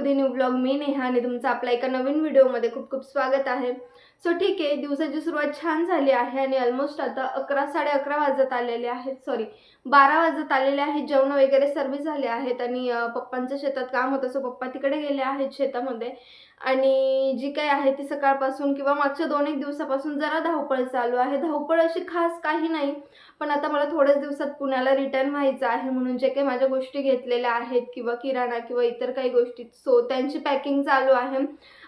दी new blog मी नेहा आणि तुमचं आपल्या एका नवीन व्हिडिओमध्ये खूप खूप स्वागत आहे. सो ठीक आहे. दिवसाची सुरुवात छान झाली आहे आणि ऑलमोस्ट आता अकरा साडे अकरा वाजत आलेले आहेत. सॉरी बारा वाजत आलेले आहेत. जेवण वगैरे सर्व झाले आहेत आणि पप्पांचं शेतात काम होतं. सो पप्पा तिकडे गेले आहेत शेतामध्ये. आणि जी काही आहे ती सकाळपासून किंवा मागच्या दोन एक दिवसापासून जरा धावपळ चालू आहे. धावपळ अशी खास काही नाही. पण आता मला थोड्याच दिवसात पुण्याला रिटर्न व्हायचं आहे म्हणून जे काही माझ्या गोष्टी घेतलेल्या आहेत किंवा किराणा किंवा इतर काही गोष्टी. सो त्यांची पॅकिंग चालू आहे.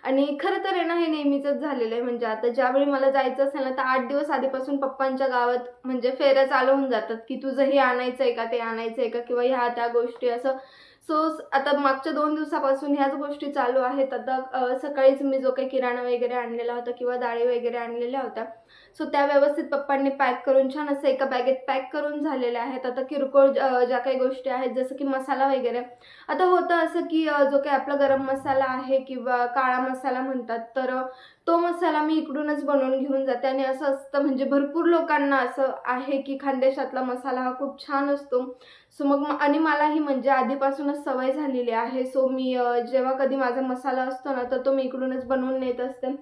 आणि खरं तर आहे ना हे नेहमीचंच झालेलं आहे. म्हणजे आता ज्यावेळी मला जायचं असेल ना तर आठ दिवस आधीपासून पप्पांच्या गावात म्हणजे फेऱ्या चालू होऊन जातात की तुझं हे आणायचं आहे का ते आणायचं आहे का किंवा ह्या त्या गोष्टी असं. सो आता मागच्या दोन दिवसापासून ह्याच गोष्टी चालू आहेत. आता सकाळीच मी जो काही किराणा वगैरे आणलेला होता किंवा डाळी वगैरे आणलेल्या होत्या सो त्या व्यवस्थित पप्पांनी पॅक करून छान असं एका बॅगेत पॅक करून झालेल्या आहेत. आता किरकोळ ज्या काही गोष्टी आहेत जसं की मसाला वगैरे. आता होतं असं की जो काही आपला गरम मसाला आहे किंवा काळा मसाला म्हणतात तर तो मसाला मी इकडूनच बनवून घेऊन जाते. आणि असं असतं म्हणजे भरपूर लोकांना असं आहे की खानदेशातला मसाला हा खूप छान असतो. सो मग आणि मलाही म्हणजे आधीपासूनच सवय झालेली आहे. सो मी जेव्हा कधी माझा मसाला असतो ना तर तो मी इकडूनच बनवून नेत असते.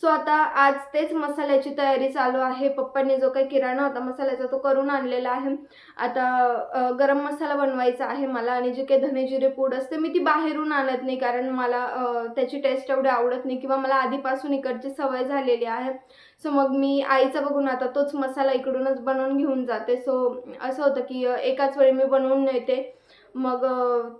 सो आता आज तेच मसाल्याची तयारी चालू आहे. पप्पांनी जो काही किराणा होता मसाल्याचा तो करून आणलेला आहे. आता गरम मसाला बनवायचा आहे मला आणि जे काही धने जिरे पूड असते मी ती बाहेरून आणत नाही कारण मला त्याची टेस्ट एवढी आवडत नाही किंवा मला आधीपासून इकडची सवय झालेली आहे. सो मग मी आईचा बघून आता तोच मसाला इकडूनच बनवून घेऊन जाते. सो असं होतं की एकाच वेळी मी बनवून नेते. मग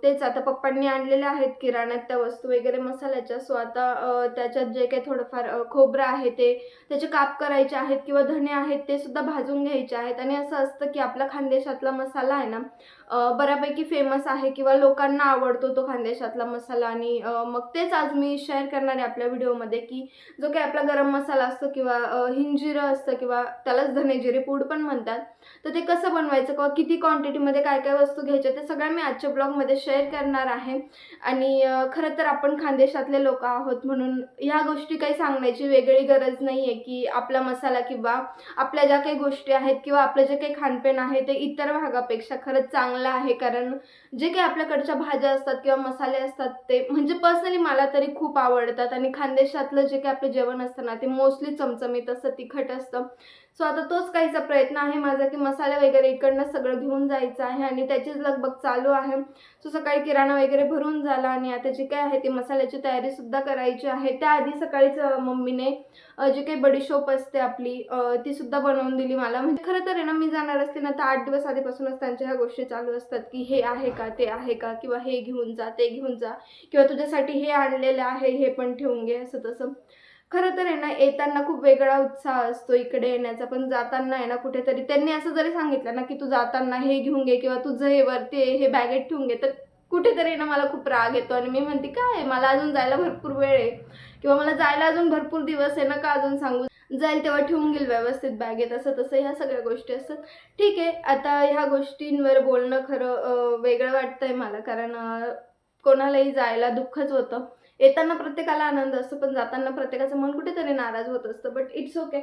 तेच आता पप्पांनी आणलेल्या आहेत किराण्यात त्या वस्तू वगैरे मसाल्याच्या. सो आता त्याच्यात जे काही थोडंफार खोबरं आहे ते त्याचे काप करायचे आहेत किंवा धने आहेत ते सुद्धा भाजून घ्यायचे आहेत. आणि असं असतं की आपला खानदेशातला मसाला आहे ना बऱ्यापैकी फेमस आहे किंवा लोकांना आवडतो तो खानदेशातला मसाला आणि मग तेच आज मी शेअर करणार आहे आपल्या व्हिडिओमध्ये की जो काही आपला गरम मसाला असतो किंवा हिंजिरं असतं किंवा त्यालाच धनेजिरे पूड पण म्हणतात तर ते कसं बनवायचं किंवा किती क्वांटिटीमध्ये काय काय वस्तू घ्यायच्या ते सगळ्या मी आजच्या ब्लॉगमध्ये शेअर करणार आहे. आणि खरं तर आपण खानदेशातले लोक आहोत म्हणून ह्या गोष्टी काही सांगण्याची वेगळी गरज नाही आहे की आपला मसाला किंवा आपल्या ज्या काही गोष्टी आहेत किंवा आपलं जे काही खानपेन आहे ते इतर भागापेक्षा खरंच चांगलं आहे. कारण जे काही आपल्याकडच्या भाज्या असतात किंवा मसाले असतात ते म्हणजे पर्सनली मला तरी खूप आवडतात. आणि खानदेशातलं जे काही आपलं जेवण असतं ना ते मोस्टली चमचमीत असतं तिखट असतं. सो आता तोच काहीचा प्रयत्न आहे माझा की मसाले वगैरे इकडनं सगळं घेऊन जायचं आहे आणि त्याचीच लगबग चालू आहे. सो सकाळी किराणा वगैरे भरून झाला आणि आता जी काय आहे ती मसाल्याची तयारीसुद्धा करायची आहे. त्याआधी सकाळीच मम्मीने जी काही बडीशोप असते आपली ती सुद्धा बनवून दिली मला. म्हणजे खरं तर आहे ना मी जाणार असते ना तर आठ दिवस आधीपासूनच त्यांच्या ह्या गोष्टी चालू असतात की हे आहे का ते आहे का किंवा हे घेऊन जा ते घेऊन जा किंवा तुझ्यासाठी हे आणलेलं आहे हे पण ठेवून घे असं तसं. खरं तर आहे ना येताना खूप वेगळा उत्साह असतो इकडे येण्याचा पण जाताना आहे ना कुठेतरी त्यांनी असं जरी सांगितलं ना की तू जाताना हे घेऊन घे किंवा तुझं हे वरती हे बॅगेत ठेवून घे तर कुठेतरी ना मला खूप राग येतो आणि मी म्हणते काय आहे, मला अजून जायला भरपूर वेळ आहे. किंवा मला जायला अजून भरपूर दिवस आहे ना का अजून सांगू? जाईल तेव्हा ठेवून घेईल व्यवस्थित बॅगेत असं तसं ह्या सगळ्या गोष्टी असतात. ठीक आहे आता ह्या गोष्टींवर बोलणं खरं वेगळं वाटतंय मला कारण कोणालाही जायला दुःखच होतं. येताना प्रत्येकाला आनंद असतो पण जाताना प्रत्येकाचं मन कुठेतरी नाराज होत असतं बट इट्स ओके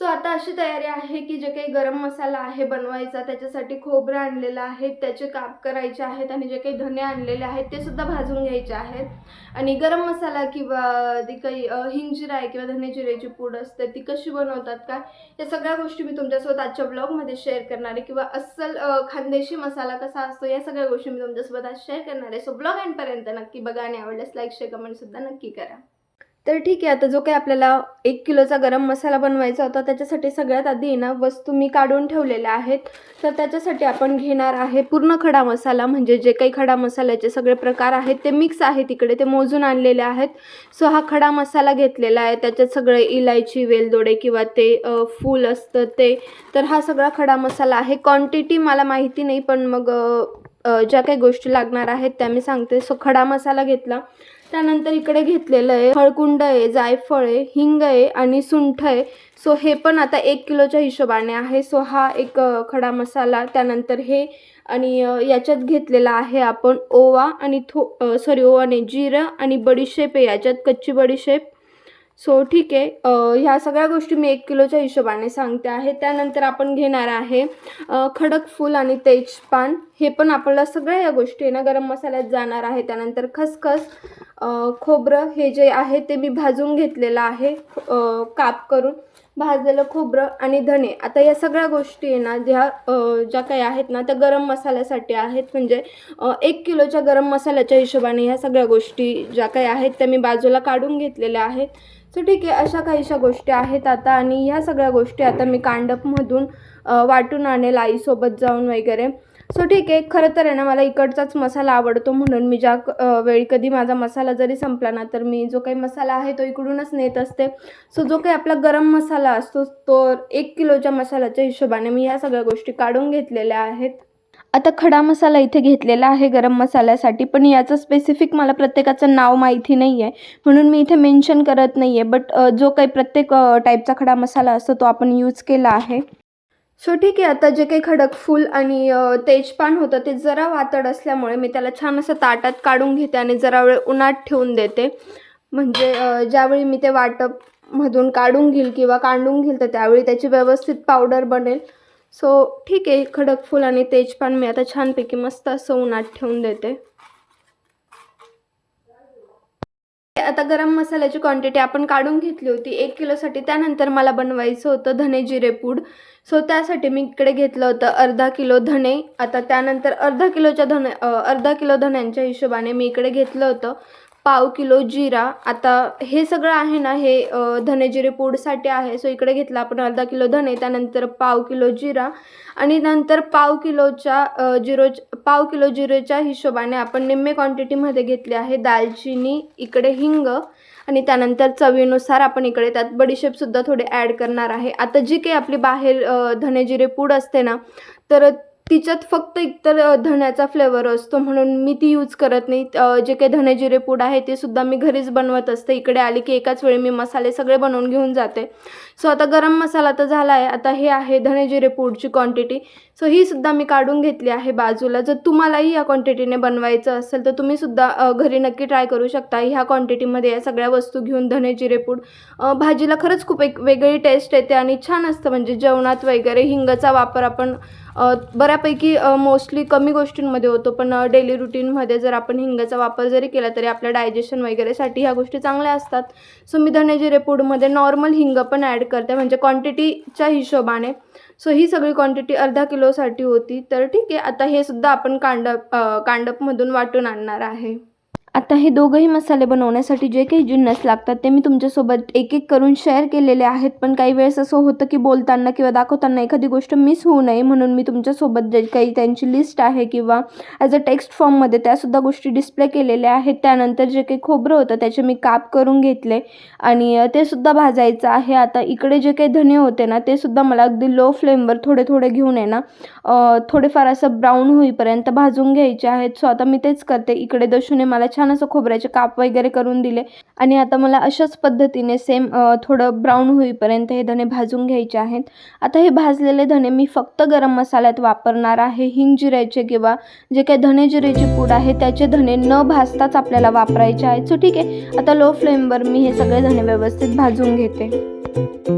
सो आता अशी तयारी आहे की जे काही गरम मसाला आहे बनवायचा त्याच्यासाठी खोबरं आणलेलं आहे त्याचे काप करायचे आहेत आणि जे काही धने आणलेले आहेत ते सुद्धा भाजून घ्यायचे आहेत. आणि गरम मसाला किंवा ती काही अ, हिंजिरा आहे किंवा धने जिऱ्याची पूड असते ती कशी बनवतात का या सगळ्या गोष्टी मी तुमच्यासोबत आजच्या ब्लॉगमध्ये शेअर करणार आहे. किंवा अस्सल खानदेशी मसाला कसा असतो या सगळ्या गोष्टी मी तुमच्यासोबत आज शेअर करणार आहे. सो ब्लॉग एंडपर्यंत नक्की बघा आणि आवडल्यास लाईक शेअर कमेंटसुद्धा नक्की करा. तर ठीक आहे आता जो काही आपल्याला एक किलोचा गरम मसाला बनवायचा होता त्याच्यासाठी सगळ्यात आधी ना वस्तू मी काढून ठेवलेल्या आहेत. तर त्याच्यासाठी आपण घेणार आहे पूर्ण खडा मसाला म्हणजे जे काही खडा मसाल्याचे सगळे प्रकार आहेत ते मिक्स आहेत तिकडे ते मोजून आणलेले आहेत. सो हा खडा मसाला घेतलेला आहे त्याच्यात सगळे इलायची वेलदोडे किंवा ते फूल असतं ते. तर हा सगळा खडा मसाला आहे. क्वांटिटी मला माहिती नाही पण मग ज्या काही गोष्टी लागणार आहेत त्या मी सांगते. सो खडा मसाला घेतला. त्यानंतर इकडे घेतलेलं आहे. हळकुंड आहे जायफळ आहे हिंग आहे आणि सुंठ आहे. सो हे पण आता एक किलोच्या हिशोबाने आहे. सो हा एक खडा मसाला त्यानंतर हे आणि याच्यात घेतलेला आहे आपण ओवा आणि थो सॉरी ओवा नाही जिरं आणि बडीशेप आहे याच्यात कच्ची बडीशेप सो ठीक आहे. ह्या सगळ्या गोष्टी मी एक किलोच्या हिशोबाने सांगते आहे. त्यानंतर आपण घेणार आहे खडक फूल आणि तेजपान. हे पण आपल्याला सगळ्या या गोष्टी आहे ना गरम मसाल्यात जाणार आहे. त्यानंतर खसखस खोबरं हे जे आहे ते मी भाजून घेतलेलं आहे काप करून. भाजलेलं खोबरं आणि धणे. आता या सगळ्या गोष्टी आहे ना ज्या ज्या काही आहेत ना त्या गरम मसाल्यासाठी आहेत. म्हणजे एक किलोच्या गरम मसाल्याच्या हिशोबाने ह्या सगळ्या गोष्टी ज्या काही आहेत त्या मी बाजूला काढून घेतलेल्या आहेत. सो ठीक आहे अशा काहीशा गोष्टी आहेत आता. आणि ह्या सगळ्या गोष्टी आता मी कांडपमधून वाटून आणेल आईसोबत जाऊन वगैरे. सो ठीक आहे खरं तर आहे ना मला इकडचाच मसाला आवडतो म्हणून मी ज्या वेळी कधी माझा मसाला जरी संपला ना तर मी जो काही मसाला आहे तो इकडूनच नेत असते. सो जो काही आपला गरम मसाला असतो तो एक किलोच्या मसाल्याच्या हिशोबाने मी ह्या सगळ्या गोष्टी काढून घेतलेल्या आहेत. आता खडा मसाला इथे घेतलेला आहे गरम मसाल्यासाठी पण याचं स्पेसिफिक मला प्रत्येकाचं नाव माहिती नाही आहे म्हणून मी इथे मेन्शन करत नाही आहे बट जो काही प्रत्येक टाईपचा खडा मसाला असतो तो आपण यूज केला आहे. सो ठीक आहे आता जे काही खडकफूल आणि तेजपान होतं ते जरा वातड असल्यामुळे मी त्याला छान असं ताटात काढून घेते आणि जरा वेळ उन्हात ठेवून देते. म्हणजे ज्यावेळी मी ते वाटपमधून काढून घेईल किंवा काढून घेईल तर त्यावेळी त्याची व्यवस्थित पावडर बनेल. सो ठीक आहे खडकफूल आणि तेजपान मी आता छानपैकी मस्त असं उन्हात ठेवून देते. आता गरम मसाल्याची क्वांटिटी आपण काढून घेतली होती एक किलोसाठी त्यानंतर मला बनवायचं होतं धने जिरे पूड. सो त्यासाठी मी इकडे घेतलं होतं अर्धा किलो धणे. आता त्यानंतर अर्धा किलोच्या धने अर्धा किलो धण्यांच्या हिशोबाने मी इकडे घेतलं होतं पाव किलो जिरा. आता हे सगळं आहे ना हे धने जिरे पूडसाठी आहे. सो इकडे घेतलं आपण अर्धा किलो धणे त्यानंतर पाव किलो जिरा आणि नंतर पाव किलोच्या जिरो पाव किलो जिरेच्या हिशोबाने आपण निम्मे क्वांटिटीमध्ये घेतले आहे दालचिनी इकडे हिंग आणि त्यानंतर चवीनुसार आपण इकडे त्यात बडीशेपसुद्धा थोडे ॲड करणार आहे. आता जी काही आपली बाहेर धनेजिरे पूड असते ना तर तिच्यात फक्त एकतर धण्याचा फ्लेवर असतो म्हणून मी ती यूज करत नाही. जे काही धने जिरे पूड आहे ते सुद्धा मी घरीच बनवत असते. इकडे आली की एकाच वेळी मी मसाले सगळे बनवून घेऊन जाते. सो आता गरम मसाला तर झाला आहे आता हे आहे धने जिरे पूडची क्वांटिटी सो ही सुद्धा मी काढून घेतली आहे बाजूला. जर तुम्हालाही या क्वांटिटीने बनवायचं असेल तर तुम्ही सुद्धा घरी नक्की ट्राय करू शकता. ह्या क्वांटिटीमध्ये या सगळ्या वस्तू घेऊन धने जिरेपूड भाजीला खरंच खूप एक वेगळी टेस्ट येते आणि छान असतं. म्हणजे जेवणात वगैरे हिंगाचा वापर आपण बऱ्यापैकी मोस्टली कमी गोष्टींमध्ये होतो. पण डेली रुटीनमध्ये जर आपण हिंगाचा वापर जरी केला तरी आपल्या डायजेशन वगैरेसाठी ह्या गोष्टी चांगल्या असतात. सो मी धने जिरेपूडमध्ये नॉर्मल हिंग पण ॲड करते. म्हणजे क्वांटिटीच्या हिशोबाने. सो ही सगळी क्वांटिटी अर्धा किलोसाठी होती. तर ठीक आहे आता हे सुद्धा आपण कांडप कांडपमधून वाटून आणणार आहे. आता हे दोघंही मसाले बनवण्यासाठी जे काही जिन्नस लागतात ते मी तुमच्यासोबत एक एक करून शेअर केलेले आहेत. पण काही वेळेस असं होतं की बोलताना किंवा दाखवताना एखादी गोष्ट मिस होऊ नये म्हणून मी तुमच्यासोबत जे काही त्यांची लिस्ट आहे किंवा ॲज अ टेक्स्ट फॉर्ममध्ये त्यासुद्धा गोष्टी डिस्प्ले केलेल्या आहेत. त्यानंतर जे काही खोबरं होतं त्याचे मी काप करून घेतले आणि ते सुद्धा भाजायचं आहे. आता इकडे जे काही धने होते ना ते सुद्धा मला अगदी लो फ्लेमवर थोडे थोडे घेऊन आहे ना थोडेफार असं ब्राऊन होईपर्यंत भाजून घ्यायचे आहेत. सो आता मी तेच करते. इकडे दशूने मला छान असं खोबऱ्याचे काप वगैरे करून दिले. आणि आता मला अशाच पद्धतीने सेम थोडं ब्राऊन होईपर्यंत हे धणे भाजून घ्यायचे आहेत. आता हे भाजलेले धणे मी फक्त गरम मसाल्यात वापरणार आहे. हिंग जिऱ्याचे किंवा जे काही धने जिऱ्याची पूड आहे त्याचे धणे न भाजताच आपल्याला वापरायचे आहेत. सो ठीक आहे. आता लो फ्लेमवर मी हे सगळे धणे व्यवस्थित भाजून घेते.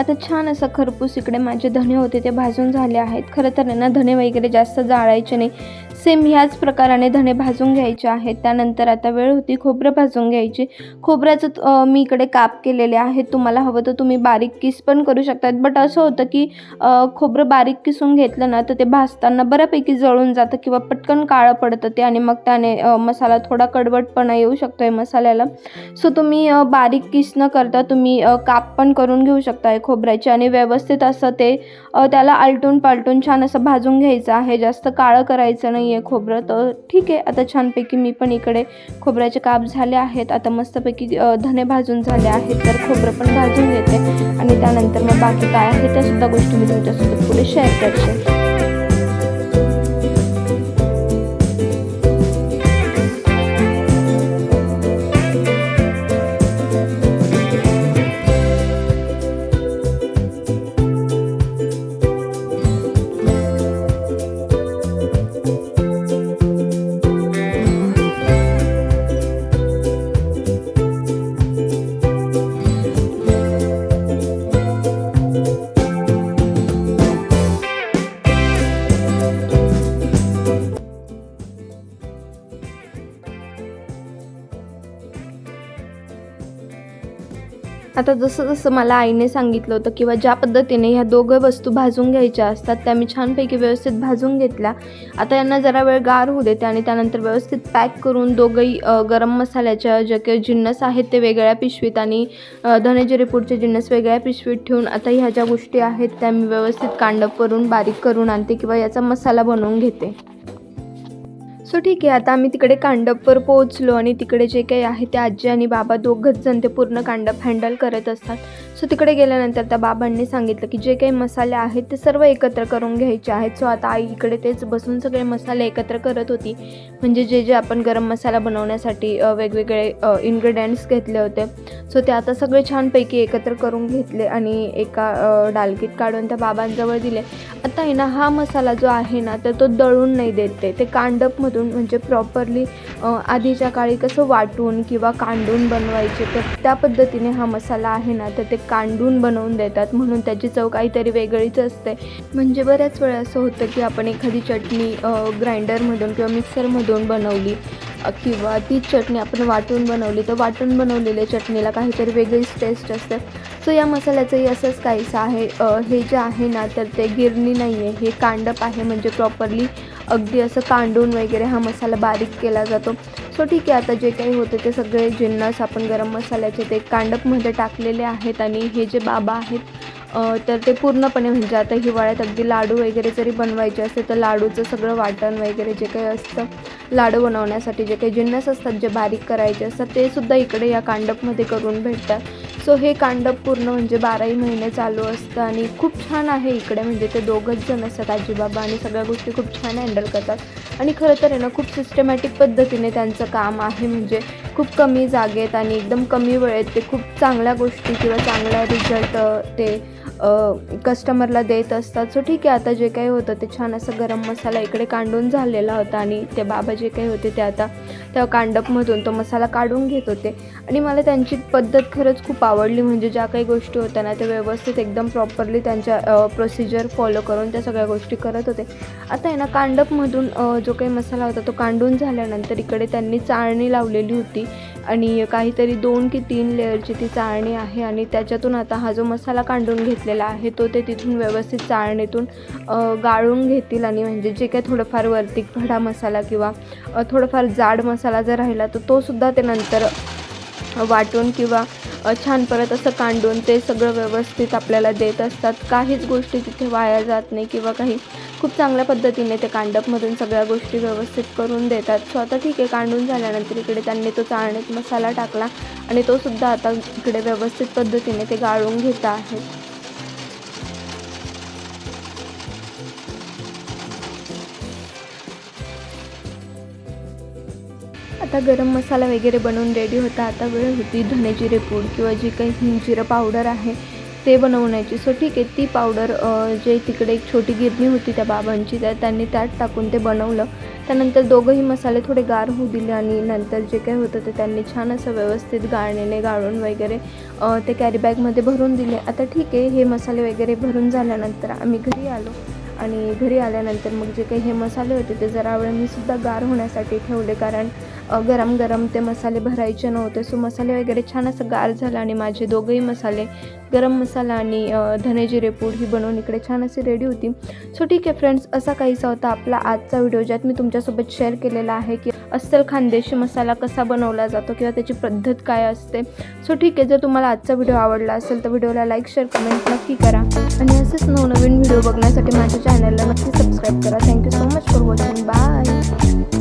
आता छान असं खरपूस इकडे माझे धणे होते ते भाजून झाले आहेत. खरं तर ना धणे वगैरे जास्त जाळायचे नाही. सेम ह्याच प्रकाराने धणे भाजून घ्यायचे आहेत. त्यानंतर आता वेळ होती खोबरं भाजून घ्यायची. खोबऱ्याचं मी इकडे काप केलेले आहेत तुम्हाला हवं तर तुम्ही बारीक किस पण करू शकतात. बट असं होतं की खोबरं बारीक किसून घेतलं ना तर ते भाजताना बऱ्यापैकी जळून जातं किंवा पटकन काळं पडतं ते आणि मग त्याने मसाला थोडा कडवटपणा येऊ शकतो आहे मसाल्याला. सो तुम्ही बारीक किस न करता तुम्ही काप पण करून घेऊ शकता खोबऱ्याचे आणि व्यवस्थित असं ते त्याला आलटून पालटून छान असं भाजून घ्यायचं आहे. जास्त काळं करायचं नाही आहे खोबरं तर ठीक. आहे आता छानपैकी मी पण इकडे खोबऱ्याचे काप झाले आहेत. आता मस्तपैकी धने भाजून झाले आहेत. तर खोबरं पण भाजून घेते. आणि त्यानंतर मग बाकी काय आहे त्यासुद्धा गोष्टी मी तुमच्यासोबत पुढे शेअर करते. आता जसं जसं मला आईने सांगितलं होतं किंवा ज्या पद्धतीने ह्या दोघं वस्तू भाजून घ्यायच्या असतात त्या मी छानपैकी व्यवस्थित भाजून घेतल्या. आता यांना जरा वेळ गार होऊ देते आणि त्यानंतर व्यवस्थित पॅक करून दोघंही गरम मसाल्याच्या जे काही जिन्नस आहेत ते वेगळ्या पिशवीत आणि अ, जिन्नस वेगळ्या पिशवीत ठेवून आता ह्या ज्या गोष्टी आहेत त्या मी व्यवस्थित कांडप करून बारीक करून आणते किंवा याचा मसाला बनवून घेते. सो ठीक आहे. आता आम्ही तिकडे कांडपवर पोहोचलो आणि तिकडे जे काही आहे ते आजी आणि बाबा दोघंच जण ते पूर्ण कांडप हँडल करत असतात. सो तिकडे गेल्यानंतर त्या बाबांनी सांगितलं की जे काही मसाले आहेत ते सर्व एकत्र करून घ्यायचे आहेत. सो आता आई इकडे तेच बसून सगळे मसाले एकत्र करत होती. म्हणजे जे जे आपण गरम मसाला बनवण्यासाठी वेगवेगळे इन्ग्रेडियंट्स घेतले होते. सो ते आता सगळे छानपैकी एकत्र करून घेतले आणि एका डालकीत काढून त्या बाबांजवळ दिले. आता आहे ना हा मसाला जो आहे ना तर तो दळून नाही देत ते. ते कांडपमधून म्हणजे प्रॉपरली आधीच्या काळी कसं वाटून किंवा कांडून बनवायचे तर त्या पद्धतीने हा मसाला आहे ना तर ते कांडून बनवून देतात. म्हणून त्याची चव काहीतरी वेगळीच असते. म्हणजे बऱ्याच वेळा असं होतं की आपण एखादी चटणी ग्राइंडरमधून किंवा मिक्सरमधून बनवली किंवा तीच चटणी आपण वाटून बनवली तर वाटून बनवलेल्या चटणीला काहीतरी वेगळीच टेस्ट असते. सो या मसाल्याचंही असंच काहीसं आहे. हे जे आहे ना तर ते गिरणी नाही आहे हे कांडप आहे म्हणजे प्रॉपरली अगदी असं कांडून वगैरे हा मसाला बारीक केला जातो. सो ठीक आहे आता जे काही होते ते सगळे जिन्नस आपण गरम मसाल्याचे ते कांडपमध्ये टाकलेले आहेत आणि हे जे बाबा आहेत तर ते पूर्णपणे म्हणजे आता हिवाळ्यात अगदी लाडू वगैरे जरी बनवायचे असते तर लाडूचं सगळं वाटण वगैरे जे काही असतं लाडू बनवण्यासाठी जे काही जिन्नस असतात जे बारीक करायचे असतात ते सुद्धा इकडे या कांडपमध्ये करून भेटतात. सो हे कांडप पूर्ण म्हणजे बाराही महिने चालू असतं आणि खूप छान आहे इकडे. म्हणजे ते दोघंच जण असतात आजीबाबा आणि सगळ्या गोष्टी खूप छान हँडल करतात. आणि खरं तर आहे ना खूप सिस्टमॅटिक पद्धतीने त्यांचं काम आहे. म्हणजे खूप कमी जागेत आणि एकदम कमी वेळेत ते खूप चांगल्या गोष्टी किंवा चांगला रिझल्ट ते कस्टमरला देत असतात. सो ठीक आहे आता जे काही होतं ते छान असं गरम मसाला इकडे कांडून झालेला होता आणि ते बाबा जे काही होते ते आता त्या कांडपमधून तो मसाला काढून घेत होते. आणि मला त्यांची पद्धत खरंच खूप आवडली. म्हणजे ज्या काही गोष्टी होत्या ना त्या व्यवस्थित एकदम प्रॉपरली त्यांच्या प्रोसिजर फॉलो करून त्या सगळ्या गोष्टी करत होते. आता आहे ना कांडपमधून जो काही मसाला होता तो कांडून झाल्यानंतर इकडे त्यांनी चाळणी लावलेली होती. आणि काहीतरी दोन की तीन लेअरची ती चाळणी आहे आणि त्याच्यातून आता हा जो मसाला कांडून घेतलेला आहे तो ते तिथून व्यवस्थित चाळणीतून गाळून घेतील आणि म्हणजे जे काही थोडंफार वरती खडा मसाला किंवा थोडंफार जाड मसाला जर राहिला तर तोसुद्धा ते नंतर वाटून किंवा छान परत असं कांडून ते सगळं व्यवस्थित आपल्याला देत असतात. काहीच गोष्टी तिथे वाया जात नाही किंवा काही खूप चांगल्या पद्धतीने ते कांडपमधून सगळ्या गोष्टी व्यवस्थित करून देतात. सो आता ठीक आहे कांडून झाल्यानंतर इकडे त्यांनी तो चाळणीत मसाला टाकला आणि तो सुद्धा आता इकडे व्यवस्थित पद्धतीने ते गाळून घेत आहेत आता गरम मसाला वगैरे बनवून रेडी होता. आता वेळ होती धने जिरे पूड किंवा जी काही हिंग जिरं पावडर आहे ते बनवण्याची. सो ठीक आहे ती पावडर जे तिकडे एक छोटी गिरणी होती त्या बाबांची त्या त्यांनी त्यात टाकून ते बनवलं. त्यानंतर दोघंही मसाले थोडे गार होऊ दिले आणि नंतर जे काही होतं ते त्यांनी छान असं व्यवस्थित गाळणीने गाळून वगैरे ते कॅरीबॅगमध्ये भरून दिले. आता ठीक आहे हे मसाले वगैरे भरून झाल्यानंतर आम्ही घरी आलो. आणि घरी आल्यानंतर मग जे काही हे मसाले होते ते जरा वेळ मी सुद्धा गार होण्यासाठी ठेवले. कारण गरम गरम ते मसाले भरायचे नव्हते. सो मसाले वगैरे छान असं गार झालं आणि माझे दोघंही मसाले गरम मसाला आणि धने जिरे पूड ही बनवून इकडे छान अशी रेडी होती. सो ठीक आहे फ्रेंड्स असा काहीसा होता आपला आजचा व्हिडिओ ज्यात मी तुमच्यासोबत शेअर केलेला आहे की अस्सल खानदेशी मसाला कसा बनवला जातो किंवा त्याची पद्धत काय असते. सो ठीक आहे जर तुम्हाला आजचा व्हिडिओ आवडला असेल तर व्हिडिओला लाईक शेअर कमेंट नक्की करा. आणि असेच नवनवीन व्हिडिओ बघण्यासाठी माझ्या चॅनलला नक्की सबस्क्राईब करा. Thank you so much for watching